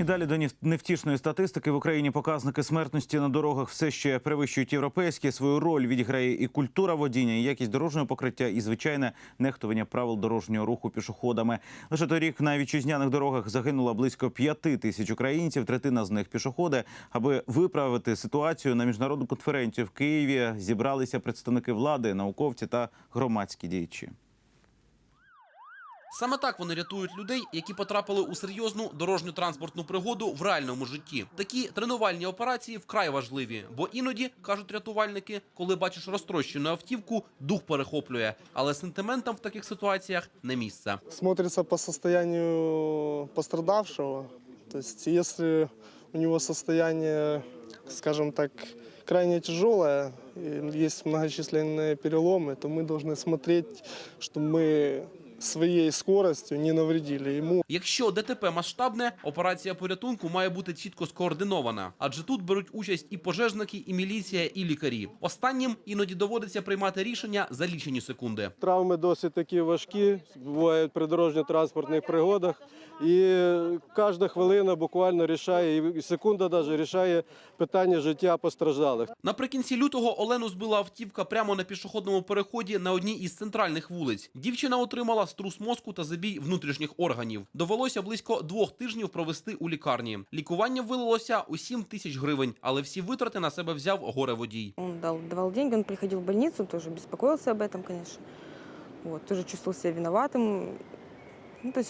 І далі до невтішної статистики в Україні показники смертності на дорогах все ще перевищують європейські. Свою роль відіграє і культура водіння, і якість дорожнього покриття, і звичайне нехтування правил дорожнього руху пішоходами. Лише торік на вітчизняних дорогах загинуло близько п'яти тисяч українців. Третина з них пішоходи. Аби виправити ситуацію на міжнародну конференцію в Києві зібралися представники влади, науковці та громадські діячі. Саме так вони рятують людей, які потрапили у серйозну дорожню транспортну пригоду в реальному житті. Такі тренувальні операції вкрай важливі, бо іноді кажуть рятувальники, коли бачиш розтрощену автівку, дух перехоплює. Але сентиментам в таких ситуаціях не місце. смотрится по состоянию пострадавшего. То есть если у него состояние, скажем так, крайне тяжелое, и есть многочисленные переломы, то мы должны смотреть, что мы своей скоростью не навредили ему. Якщо ДТП масштабне, операція порятунку має бути чітко скоординована, адже тут беруть участь і пожежники, і міліція, і лікарі. Останнім іноді доводиться приймати рішення за лічені секунди. Травми досить такі важкі, бувають при дорожньо-транспортних пригодах. І кожна хвилина буквально рішає, і секунда навіть рішає питання життя постраждалих. Наприкінці лютого Олену збила автівка прямо на пішохідному переході на одній із центральних вулиць. Дівчина отримала струс мозку та забій внутрішніх органів. Довелося близько двох тижнів провести у лікарні. Лікування вилилося у 7 тисяч гривень, але всі витрати на себе взяв горе-водій. Він дав давав деньги, він приходил в больницу, теж беспокоился об этом, звісно. Вот, тоже чувствовал. Ну, то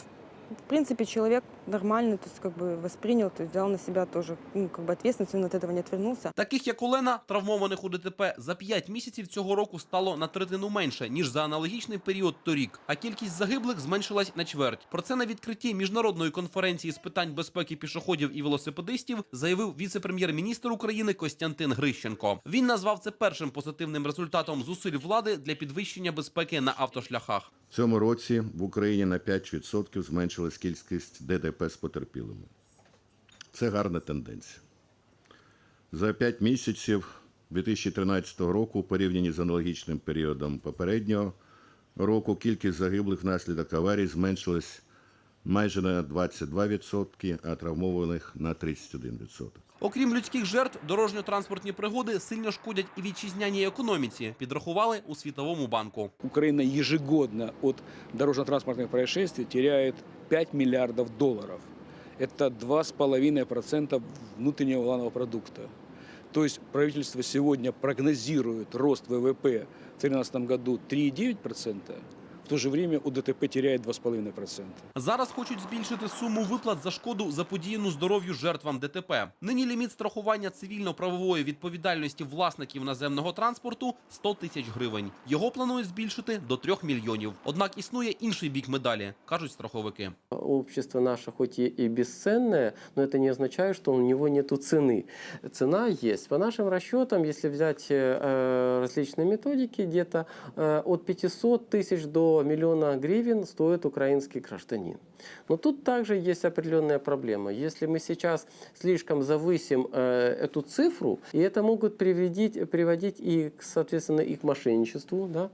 в принципе, человек нормальный, то есть, как бы воспринял, то есть, взял на себя тоже, ну, как бы ответственность, он от этого не отвернулся. Таких як Олена, травмованих у ДТП за 5 місяців цього року стало на третину менше ніж за аналогічний період торік. А кількість загиблих зменшилась на чверть. Про це на відкритті міжнародної конференції з питань безпеки пішоходів і велосипедистів заявив віце-прем'єр-міністр України Костянтин Грищенко. Він назвав це першим позитивним результатом зусиль влади для підвищення безпеки на автошляхах. Цьому році в Україні на 5% зменшилась кількість ДТП з потерпілими. Це гарна тенденція. За 5 місяців 2013 року, у порівнянні з аналогічним періодом попереднього року, кількість загиблих внаслідок аварій зменшилась майже на 22%, а травмованих на 31%. Окрім людських жертв, дорожньо-транспортні пригоди сильно шкодять і вітчизняній економіці. Підрахували у світовому банку. Украина ежегодно от дорожно-транспортных происшествий теряет 5 миллиардов долларов. Это 2,5% внутреннего валового продукта. То есть правительство сегодня прогнозирует рост ВВП в 2013 году 3,9%, в то же время у ДТП теряет 2,5%. Зараз хочуть збільшити суму виплат за шкоду заподіяну здоров'ю жертвам ДТП. Нині ліміт страхування цивільно-правової відповідальності власників наземного транспорту 100 тисяч гривень. Його планують збільшити до 3 мільйонів. Однак існує інший бік медалі, кажуть страховики. Общество наше хоть и, и бесценное, но это не означает, что у него нет цены. Цена есть. По нашим расчетам, если взять э, различные методики, где-то э, от 500 тысяч до миллиона гривен стоит украинский гражданин. Но тут также есть определенная проблема. Если мы сейчас слишком завысим э, эту цифру, и это могут приводить, приводить и, к, соответственно, и к мошенничеству, да,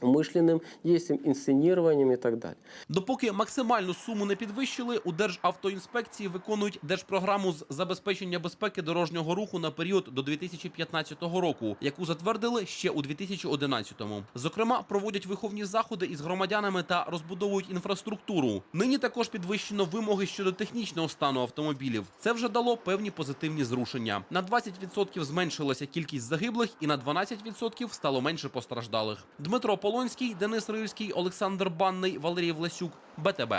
умышленным действиям, инсценированием и так далее. Допоки максимальну суму не підвищили, у Державтоінспекції виконують держпрограму з забезпечення безпеки дорожнього руху на період до 2015 року, яку затвердили ще у 2011-му. Зокрема, проводять виховні заходи із громадянами та розбудовують інфраструктуру. Нині також підвищено вимоги щодо технічного стану автомобілів. Це вже дало певні позитивні зрушення. На 20% зменшилася кількість загиблих, і на 12% стало менше постраждалих. Дмитро Полонський, Денис Рильський, Олександр Банний, Валерій Власюк, БТБ.